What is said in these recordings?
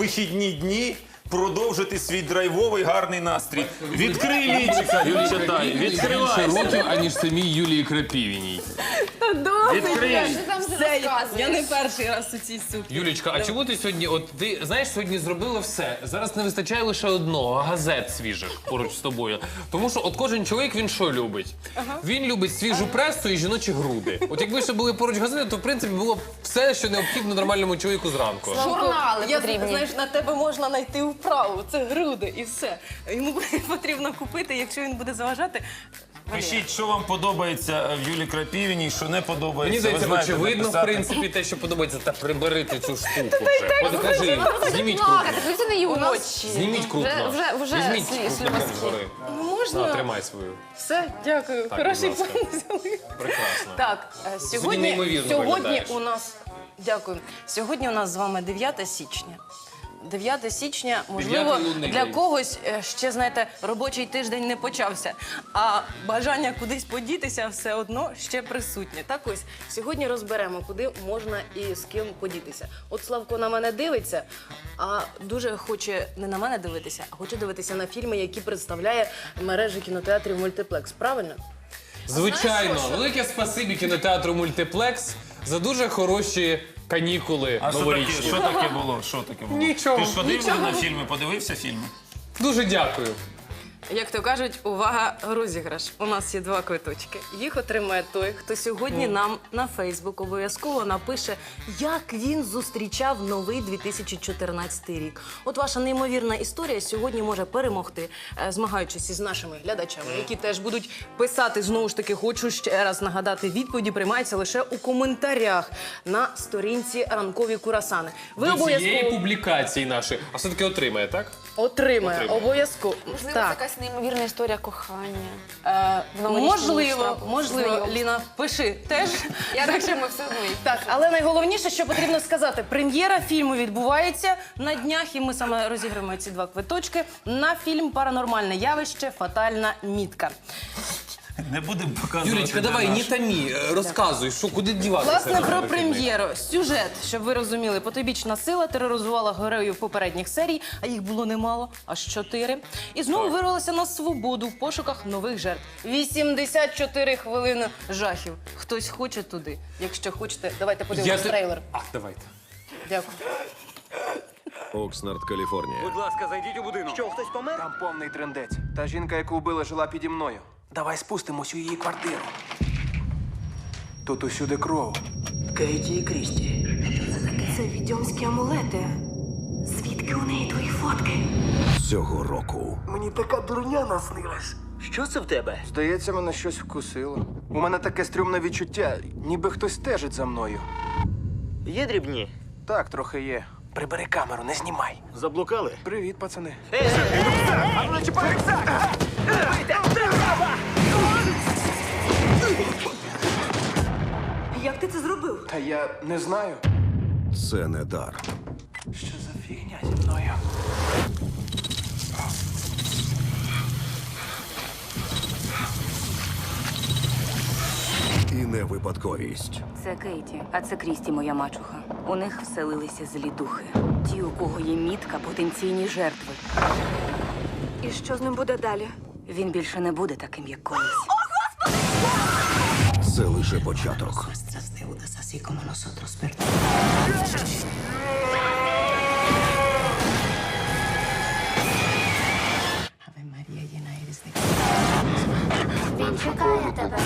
вихідні дні продовжити свій драйвовий гарний настрій. Відкрий лічика, Юлія читай. Більше років, аніж самій Юлії Крапівіній. Відкрий. там Все, я не перший раз у цій сукні. Юлічка, а чому ти сьогодні? От ти знаєш, сьогодні зробила все. Зараз не вистачає лише одного газет свіжих поруч з тобою. Тому що от кожен чоловік він що любить? Він любить свіжу пресу і жіночі груди. От якби ще були поруч газети, то в принципі було б все, що необхідно нормальному чоловіку зранку. Журнали я, потрібні. Знаєш, на тебе можна знайти вправу. Це груди і все. Йому потрібно купити, якщо він буде заважати. Пишіть, що вам подобається в Юлі Крапівіній, що не подобається. Мені здається, Ви знаєте, очевидно, в написати. принципі, те, що подобається, та приберити цю штуку вже. От кажи зніміть круг. Це не юно. Зніміть. Вже- на. вже- вже Візьміть слі- сльозки. згори. Можна? На, тримай свою. Все, дякую. Так, Хороший будь ласка. план взяли. Прекрасно. Так, е, сьогодні, неймовірно сьогодні виглядаєш. у нас дякую. Сьогодні у нас з вами 9 січня. 9 січня, можливо, лунний для день. когось е, ще знаєте, робочий тиждень не почався, а бажання кудись подітися все одно ще присутнє. Так ось сьогодні розберемо, куди можна і з ким подітися. От Славко на мене дивиться, а дуже хоче не на мене дивитися, а хоче дивитися на фільми, які представляє мережі кінотеатрів Мультиплекс. Правильно? Звичайно, велике спасибі кінотеатру Мультиплекс за дуже хороші канікули А що таке, новорічні. що таке було? Що таке було? Нічого. Ти ж ходив на фільми, подивився фільми? Дуже дякую. Як то кажуть, увага, розіграш. У нас є два квиточки. Їх отримає той, хто сьогодні нам на Фейсбук обов'язково напише, як він зустрічав новий 2014 рік. От ваша неймовірна історія сьогодні може перемогти, е, змагаючись із нашими глядачами, які теж будуть писати знову ж таки. Хочу ще раз нагадати, відповіді приймаються лише у коментарях на сторінці ранкові курасани. Ви До цієї обов'язково публікації нашої. А все-таки отримає, так? Отримає Отримає. обов'язково. Можливо, Так. це якась неймовірна історія кохання. Е, В новорічному можливо, штрафу. можливо, Знайомство. Ліна, пиши теж. Я так що ми все одно їх. Так, але найголовніше, що потрібно сказати, прем'єра фільму відбувається на днях, і ми саме розіграємо ці два квиточки на фільм Паранормальне явище Фатальна мітка. Не будемо показувати. Юлічка, де давай, наш. не тамі, е, розказуй, що куди діватися. Власне, про прем'єру. Сюжет, щоб ви розуміли, потойбічна сила тероризувала героїв попередніх серій, а їх було немало, аж чотири. І знову вирвалася на свободу в пошуках нових жертв. 84 хвилини жахів. Хтось хоче туди. Якщо хочете, давайте подивимось те- трейлер. А, давайте. Дякую. Окснард, Каліфорнія. Будь ласка, зайдіть у будинок. Що, хтось помер? Там повний трендець. Та жінка, яку вбили, жила піді мною. Давай спустимось у її квартиру. Тут усюди кров. Кейті і Крісті. Це відьомські амулети. Звідки у неї твої фотки? Цього року Мені така дурня наснилась. Що це в тебе? Здається, мене щось вкусило. У мене таке стрьомне відчуття, ніби хтось стежить за мною. Є дрібні? Так, трохи є. Прибери камеру, не знімай. Заблукали? Привіт, пацани. Як ти це зробив? Та я не знаю. це не дар. Що за фігня зі мною? І не випадковість. Це Кейті, а це Крісті, моя мачуха. У них вселилися злі духи. Ті, у кого є мітка, потенційні жертви. І що з ним буде далі? Він більше не буде таким, як колись. Це лише початок. Він чекає тебе.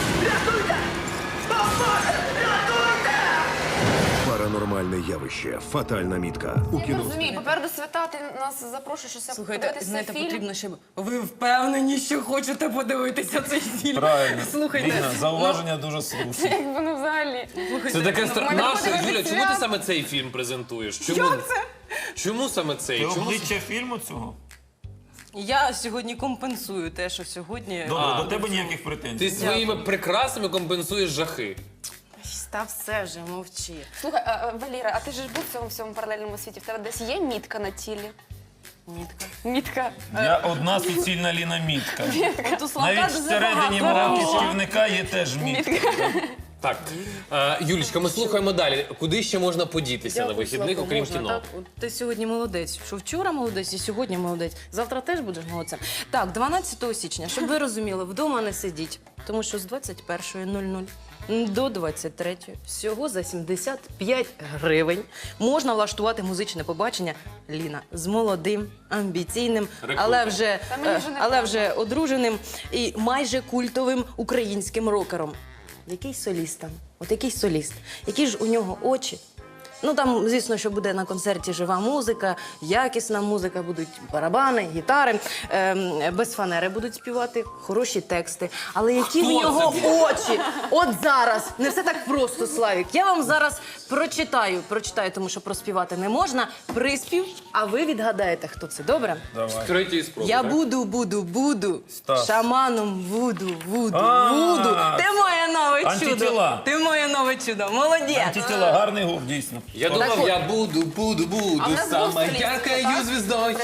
Паранормальне явище. Фатальна мітка. У Я кіно. розумію, попереду свята ти нас запрошуєш, що Слухайте, подивитися знаєте, фільм. потрібно ще. Ви впевнені, що хочете подивитися цей фільм? Правильно. Слухайте, Ліна, зауваження дуже слушне. Як воно взагалі. Це таке ну, стра... мене Наша, подивитися Юля, чому ти саме цей фільм презентуєш? Чому? Як це? Чому саме цей? Ти Чому... обличчя фільму цього? Я сьогодні компенсую те, що сьогодні. Добре, до тебе ніяких претензій. Ти своїми прикрасами компенсуєш жахи. Та все вже мовчи. Слухай, а, а, Валіра, а ти ж був в цьому всьому паралельному світі? В тебе десь є мітка на тілі? Нітка. Мітка. Я одна суцільна Ліна мітка. От у Славка Навіть дуже всередині багато мого кишківника є теж мітка. Так, е, Юлічка, ми слухаємо далі. Куди ще можна подітися на вихідних, окрім кіно? Так, От ти сьогодні молодець. Що вчора молодець і сьогодні молодець. Завтра теж будеш молодцем. Так, 12 січня, щоб ви розуміли, вдома не сидіть, тому що з 21.00 до 23 всього за 75 гривень можна влаштувати музичне побачення Ліна з молодим, амбіційним, але вже, Та мені вже не але вже одруженим і майже культовим українським рокером. Який соліст? От якийсь соліст? Які ж у нього очі? Ну там, звісно, що буде на концерті жива музика, якісна музика, будуть барабани, гітари, ем, без фанери будуть співати, хороші тексти. Але які в нього очі? От зараз не все так просто, Славік. Я вам зараз прочитаю, прочитаю, тому що проспівати не можна. Приспів, а ви відгадаєте, хто це. Добре? Спроби. Я так? буду, буду, буду Стас. шаманом вуду, вуду, А, вуду. Ти моє нове чудо. Антитіла. Ти моє нове чудо. Молодець. Антитіла, гарний гурт, дійсно. Я думав, я буду, буду, буду, саме соліст, яркою так? звіздою.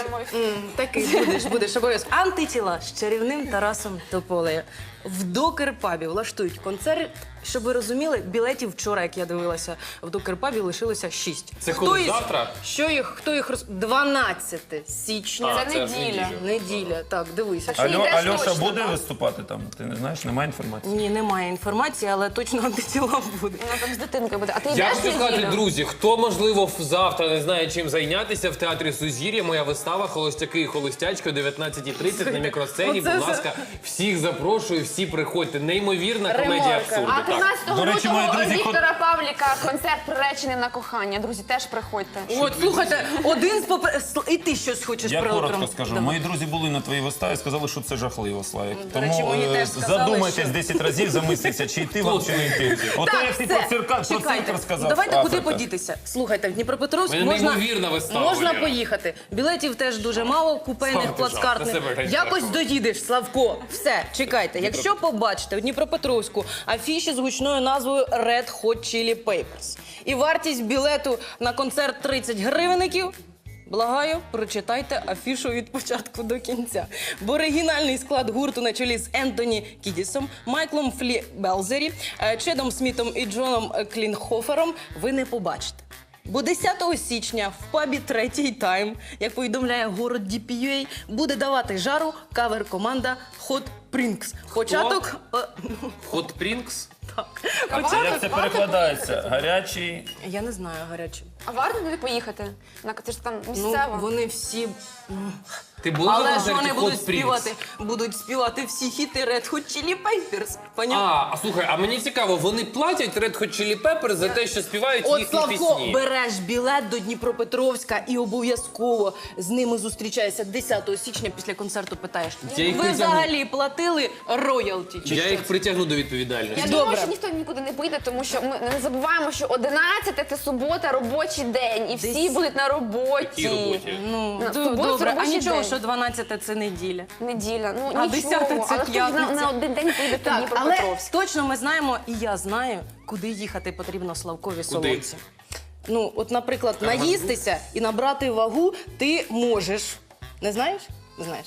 Такий будеш, будеш обов'язково. Антитіла з чарівним Тарасом Тополею. В Докер-пабі влаштують концерт. Щоб ви розуміли, білетів вчора, як я дивилася, в Докер-пабі лишилося 6. Це коли, завтра? Що їх, хто їх роз... 12 січня. А, Це в неділя. Неділя, так, дивися. Що... Альо, йдеш Альоша точно, буде так? виступати там? Ти не знаєш, немає інформації. Ні, немає інформації, але точно антитіла буде. Вона там з дитинкою буде. А ти Я йдеш хочу сказати, неділю? друзі, хто можливо в- завтра не знає чим зайнятися в театрі Сузір'я, моя вистава Холостяки і холостячки о 19.30 на мікросцені. Оце Будь ласка, всіх запрошую, всі приходьте. Неймовірна комедія Ремарка. абсурду. А Так. 13 До речі, мої лютого друзі, Віктора Павліка концерт приречений на кохання. Друзі, теж приходьте. От, слухайте, один з попер... І ти щось хочеш Я про коротко скажу. Мої друзі були на твоїй виставі, сказали, що це жахливо, Славік. До речі, Тому мені е, теж сказали, задумайтесь що- 10 разів, замисліться, чи йти вам, чи не йти. Ото як ти про цирка, про чекайте. цирк розказав. Давайте Африка. куди подітися. Слухайте, в Дніпропетровськ Мене можна, неймовірна вистава, можна поїхати. Білетів теж дуже мало, купейних Слава, на плацкартних. себе Якось доїдеш, Славко. Все, чекайте. Якщо побачите в Дніпропетровську афіші з гучною назвою Red Hot Chili Peppers і вартість білету на концерт 30 гривенників, Благаю, прочитайте афішу від початку до кінця. Бо оригінальний склад гурту на чолі з Ентоні Кідісом, Майклом Флі Белзері, е, Чедом Смітом і Джоном Клінхофером ви не побачите. Бо 10 січня в пабі третій тайм, як повідомляє город DPUA, буде давати жару кавер-команда Hot Prinks. Початок. е, Хот Прінкс. так. Як це перекладається? Гарячий. Я не знаю, гарячі. А варто туди поїхати? На це ж там Ну, місцево. вони всі Ти була на Але ж концерті вони будуть Hot Prix? співати, будуть співати всі хіти Red Hot Chili Peppers. Поняв? А, а слухай, а мені цікаво, вони платять Red Hot Chili Peppers за те, що співають От їхні Славко, пісні? береш білет до Дніпропетровська і обов'язково з ними зустрічаєшся 10 січня після концерту. Питаєш, Я їх ви притягну. взагалі платили роялті? Чи Я що їх притягну до відповідальності. Я Добре. думаю, що ніхто нікуди не поїде, тому що ми не забуваємо, що 11 це субота, робочий день, і всі Десь- будуть на роботі. Які роботі? Ну, На суботу добре, а робочий нічого, день. Що 12 це неділя. Неділя. Ну А нічого, 10 це але хтось на, п'ятниця. на один день поїде до Так, але Дніпропетровськ. точно ми знаємо, і я знаю, куди їхати потрібно Славкові Солонці. Ну, от, наприклад, наїстися і набрати вагу ти можеш. Не знаєш? Знаєш.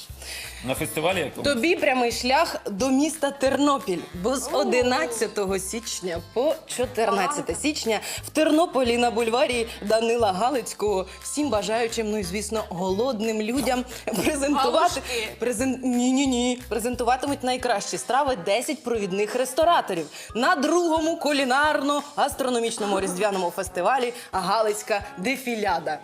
На фестивалі якому? Тобі прямий шлях до міста Тернопіль, бо з 11 січня по 14 січня в Тернополі на бульварі Данила Галицького всім бажаючим, ну і звісно, голодним людям презентувати презен... ні, ні, ні. презентуватимуть найкращі страви 10 провідних рестораторів на другому кулінарно-гастрономічному різдвяному фестивалі Галицька дефіляда.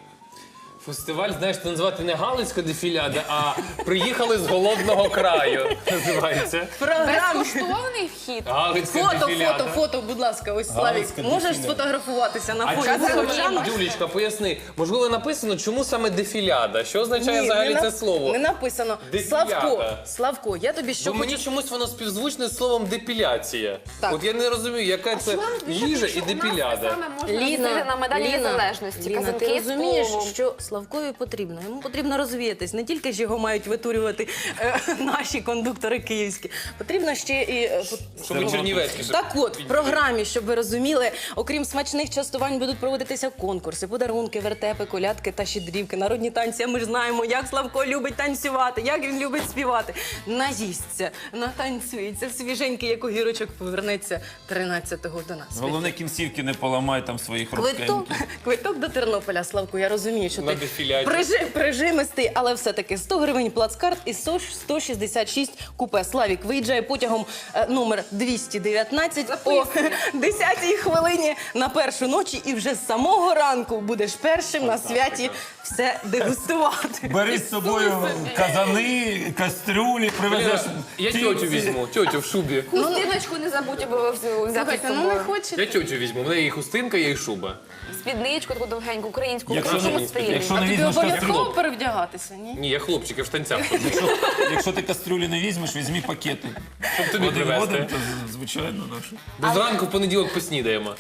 Фестиваль, знаєш, це називати не Галицька дефіляда, а приїхали з голодного краю. Називається. Безкоштовний вхід. Галицька Фото, дефіляда. фото, фото, будь ласка, ось Славік. Галицька Можеш дефіляда. сфотографуватися на А фоні чому Богдана? Юлічка, поясни, можливо, написано, чому саме дефіляда? Що означає взагалі не це нап- слово? Не написано. Дефіляда. Славко, Славко, я тобі що Бо мені чомусь воно співзвучне з словом депіляція. Так. От я не розумію, яка це їжа і депіляда. Саме Ліна, на медалі Ліна, незалежності. Ліна, казанки ти розумієш, що Славко Славкові потрібно. Йому потрібно розвіятись. Не тільки ж його мають витурювати е, наші кондуктори київські. Потрібно ще і е, Щоб і чернівецькі. так от, в програмі, щоб ви розуміли, окрім смачних частувань будуть проводитися конкурси, подарунки, вертепи, колядки та щедрівки, народні танці. А ми ж знаємо, як Славко любить танцювати, як він любить співати. Наїсться, натанцюється, свіженький, як огірочок, повернеться 13-го до нас. Головне кінцівки не поламай там своїх Квиток, рукеньків. квиток до Тернополя, Славку, я розумію, що ти дефіляді. прижи, прижимистий, але все-таки 100 гривень плацкарт і 100 166 купе. Славік виїжджає потягом е, номер 219 о 10-й хвилині на першу ночі і вже з самого ранку будеш першим на святі все дегустувати. Бери з собою казани, кастрюлі, привезеш. Я ці- тьотю ці- візьму, тьотю в шубі. Хустиночку не забудь обов'язково взяти з Слухайте, ну собою. не хочете. Я тьотю візьму. В неї і хустинка, є і шуба. Спідничку таку довгеньку, українську, Якщо не, стилі. Якщо не Тобі візьмеш обов'язково перевдягатися, ні? Ні, я хлопчики в штанцях. якщо ти кастрюлі не візьмеш, візьмі пакети. Щоб тобі Один в привезти. то звичайно нашу. Бо зранку в понеділок поснідаємо.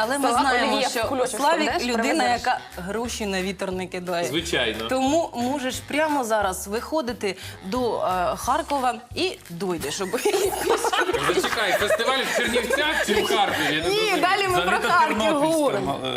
Але ми Салат знаємо, олів'є в що кульочок Славік складеш, людина, привезеш. яка гроші на вітер не кидає. Звичайно. Тому можеш прямо зараз виходити до е, Харкова і дойдеш. Аби... Зачекай, фестиваль в Чернівцях чи в Харкові? Я не Ні, далі ми про Харків говоримо. е,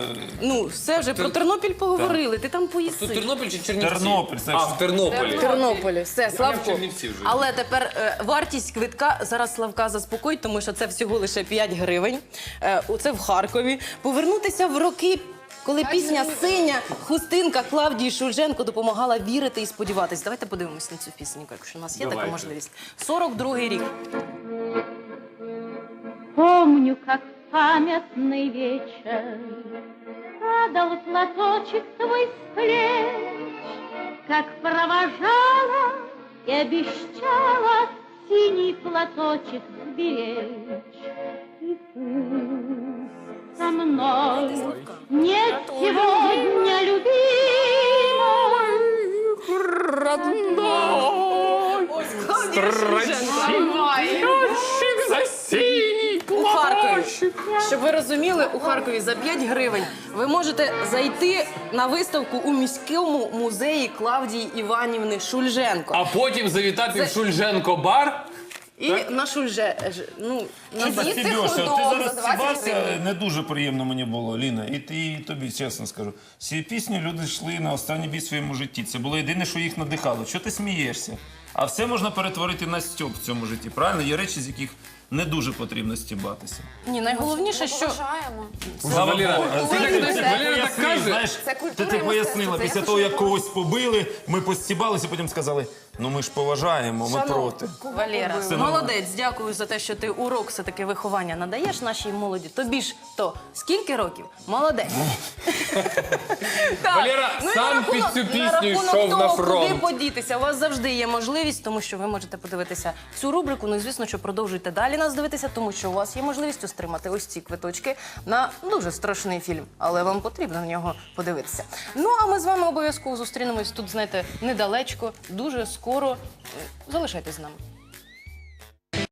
Ну, все вже про Тернопіль поговорили. Ти там Тут. Тернопіль чи Чернівці? Тернопіль, це А, ж- в Тернополі. Тернополі, все, Славко. Чернівці вже. Але тепер е, вартість квитка зараз Славка заспокоїть, тому що це всього лише 5 гривень. Е, Оце в Харкові. Повернутися в роки. Коли пісня Синя хустинка Клавдії Шульженко допомагала вірити і сподіватись. Давайте подивимось на цю пісню, якщо у нас є така можливість. 42-й рік. Помню, как памятный вечер Падал платочек твой с плеч, Как провожала и обещала Синий платочек сберечь. И со мной нет сегодня любимой, У Харкові. Щоб ви розуміли, у Харкові за 5 гривень ви можете зайти на виставку у міському музеї Клавдії Іванівни Шульженко. А потім завітати в Шульженко бар. І на Шульже, ж- ну, на хот-дог ти за зараз 20 стібався, гривень. не дуже приємно мені було, Ліна. І, ти, і тобі чесно скажу. Ці пісні люди йшли на останній бій в своєму житті. Це було єдине, що їх надихало. Що ти смієшся? А все можна перетворити на стьоп в цьому житті. Правильно? Є речі, з яких не дуже потрібно стібатися. Ні, найголовніше, що Поважаємо. Слава Валера, Богу. ти Ти так- так Валера так пояснив, каже. знаєш, Це ти культура ти і пояснила, після того, як когось побили, ми постібалися, потім сказали, ну ми ж поважаємо, ми проти. Валера, молодець, дякую за те, що ти урок все-таки виховання надаєш нашій молоді. Тобі ж то скільки років? Молодець. Так, Валера ну і сам на рахунок- під цю пісню йшов на того, фронт. Куди подітися? У вас завжди є можливість, тому що ви можете подивитися цю рубрику. Ну і звісно, що продовжуйте далі нас дивитися, тому що у вас є можливість отримати ось ці квиточки на дуже страшний фільм, але вам потрібно на нього подивитися. Ну а ми з вами обов'язково зустрінемось тут, знаєте, недалечко, дуже скоро. Залишайтесь з нами.